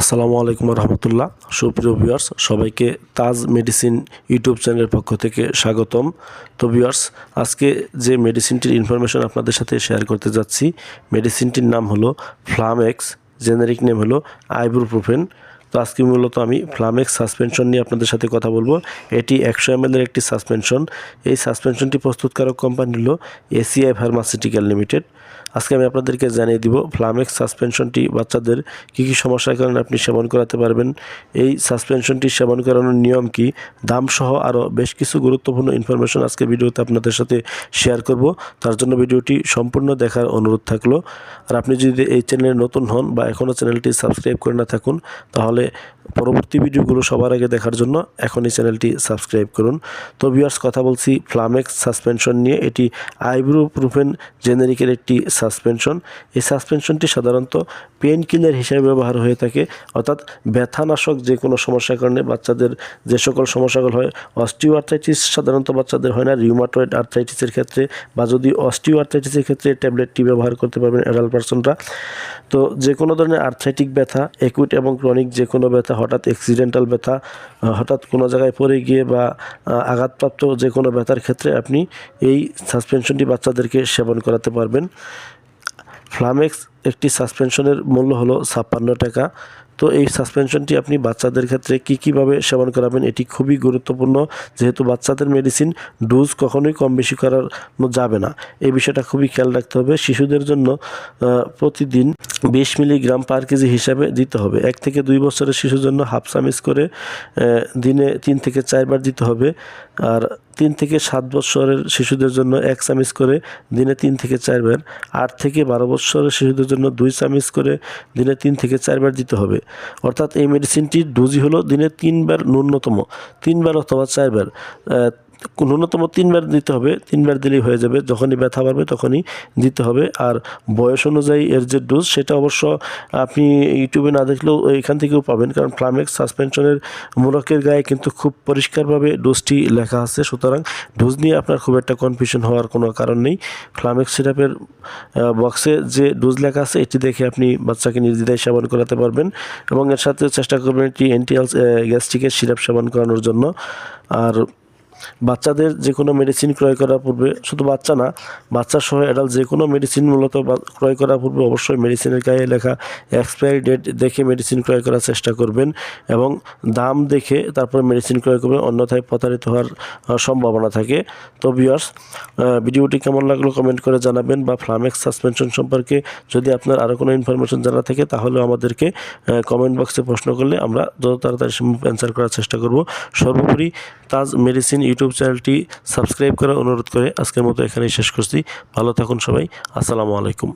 আসসালামু আলাইকুম রহমতুল্লাহ। সুপ্রিয় ভিউয়ার্স সবাইকে তাজ মেডিসিন ইউটিউব চ্যানেলের পক্ষ থেকে স্বাগতম। তো ভিউয়ার্স আজকে যে মেডিসিনটির ইনফরমেশন আপনাদের সাথে শেয়ার করতে যাচ্ছি মেডিসিনটির নাম হলো ফ্লামেক্স জেনারিক নেম হলো আইব্রোপ্রোফেন তো আজকে মূলত আমি ফ্লামেক্স সাসপেনশন নিয়ে আপনাদের সাথে কথা বলব। এটি একশো এম একটি সাসপেনশন এই সাসপেনশনটি প্রস্তুতকারক কোম্পানি হলো এসিআই ফার্মাসিউটিক্যাল লিমিটেড আজকে আমি আপনাদেরকে জানিয়ে দিব ফ্লামেক্স সাসপেনশনটি বাচ্চাদের কী কী সমস্যার কারণে আপনি সেবন করাতে পারবেন? এই সাসপেনশনটি সেবন করানোর নিয়ম কি? দাম সহ আরও বেশ কিছু গুরুত্বপূর্ণ ইনফরমেশন আজকে ভিডিওতে আপনাদের সাথে শেয়ার করব। তার জন্য ভিডিওটি সম্পূর্ণ দেখার অনুরোধ থাকল। আর আপনি যদি এই চ্যানেলে নতুন হন বা এখনও চ্যানেলটি সাবস্ক্রাইব করে না থাকুন, তাহলে পরবর্তী ভিডিওগুলো সবার আগে দেখার জন্য এখনই চ্যানেলটি সাবস্ক্রাইব করুন। তো ভিউয়ার্স কথা বলছি ফ্লামেক্স সাসপেনশন নিয়ে। এটি আইব্রো প্রুফেন জেনেরিকের একটি সাসপেনশন এই সাসপেনশনটি সাধারণত পেন কিলার হিসেবে ব্যবহার হয়ে থাকে। অর্থাৎ ব্যথানাশক যে কোনো সমস্যার কারণে বাচ্চাদের যে সকল সমস্যাগুলো হয় অস্টিও আর্থাইটিস সাধারণত বাচ্চাদের হয় না। রিউমাটয়েড আর্থাইটিসের ক্ষেত্রে বা যদি অস্টিও আর্থাইটিসের ক্ষেত্রে ট্যাবলেটটি ব্যবহার করতে পারবেন অ্যাডাল্ট পার্সনরা তো যে কোনো ধরনের আর্থ্রাইটিক ব্যথা একুইট এবং ক্রনিক যে কোনো ব্যথা, হঠাৎ অ্যাক্সিডেন্টাল ব্যথা হঠাৎ কোনো জায়গায় পড়ে গিয়ে বা আঘাতপ্রাপ্ত যে কোনো ব্যথার ক্ষেত্রে আপনি এই সাসপেনশনটি বাচ্চাদেরকে সেবন করাতে পারবেন। ফ্লামেক্স একটি সাসপেনশনের মূল্য হলো ছাপ্পান্ন টাকা। তো এই সাসপেনশনটি আপনি বাচ্চাদের ক্ষেত্রে কী কীভাবে সেবন করাবেন এটি খুবই গুরুত্বপূর্ণ। যেহেতু বাচ্চাদের মেডিসিন ডোজ কখনোই কম বেশি করার যাবে না। এই বিষয়টা খুবই খেয়াল রাখতে হবে। শিশুদের জন্য প্রতিদিন বিশ মিলিগ্রাম পার কেজি হিসাবে দিতে হবে। এক থেকে দুই বছরের শিশুর জন্য হাফ চামিচ করে দিনে তিন থেকে চারবার দিতে হবে। আর তিন থেকে সাত বছরের শিশুদের জন্য এক চামিচ করে দিনে তিন থেকে চারবার। আট থেকে বারো বছরের শিশুদের জন্য দুই চামচ করে দিনে তিন থেকে চারবার দিতে হবে। অর্থাৎ এই মেডিসিনটির ডোজই হলো দিনে তিনবার ন্যূনতম তিনবার অথবা চারবার ন্যূনতম তিনবার দিতে হবে, তিনবার দিলেই হয়ে যাবে, যখনই ব্যথা বাড়বে তখনই দিতে হবে। আর বয়স অনুযায়ী এর যে ডোজ সেটা অবশ্য আপনি ইউটিউবে না দেখলেও এখান থেকেও পাবেন। কারণ ফ্লামেক্স সাসপেনশনের মোড়কের গায়ে কিন্তু খুব পরিষ্কারভাবে ডোজটি লেখা আছে। সুতরাং ডোজ নিয়ে আপনার খুব একটা কনফিউশন হওয়ার কোনো কারণ নেই। ফ্লামেক্স সিরাপের বক্সে যে ডোজ লেখা আছে, এটি দেখে আপনি বাচ্চাকে নির্দ্বিধায় সেবন করাতে পারবেন এবং এর সাথে চেষ্টা করবেন একটি অ্যান্টিয়াল গ্যাস্ট্রিকের সিরাপ সেবন করানোর জন্য। আর বাচ্চাদের যে কোনো মেডিসিন ক্রয় করার পূর্বে, শুধু বাচ্চা না, বাচ্চা সহ অ্যাডাল্ট যে কোনো মেডিসিন মূলত ক্রয় করার পূর্বে অবশ্যই মেডিসিনের গায়ে লেখা এক্সপায়ারি ডেট দেখে মেডিসিন ক্রয় করার চেষ্টা করবেন এবং দাম দেখে তারপর মেডিসিন ক্রয় করবেন, অন্যথায় প্রতারিত হওয়ার সম্ভাবনা থাকে। তো ভিউয়ার্স ভিডিওটি কেমন লাগল কমেন্ট করে জানাবেন বা ফ্লামেক্স সাসপেনশন সম্পর্কে যদি আপনার আরও কোনো ইনফরমেশন জানা থাকে, তাহলে আমাদেরকে কমেন্ট বক্সে প্রশ্ন করলে আমরা যত তাড়াতাড়ি সম্ভব অ্যান্সার করার চেষ্টা করব। সর্বোপরি তাজ মেডিসিন ইউটিউব চ্যানেলটি সাবস্ক্রাইব করার অনুরোধ করে আজকের মতো এখানেই শেষ করছি। ভালো থাকুন সবাই। আসসালামু আলাইকুম।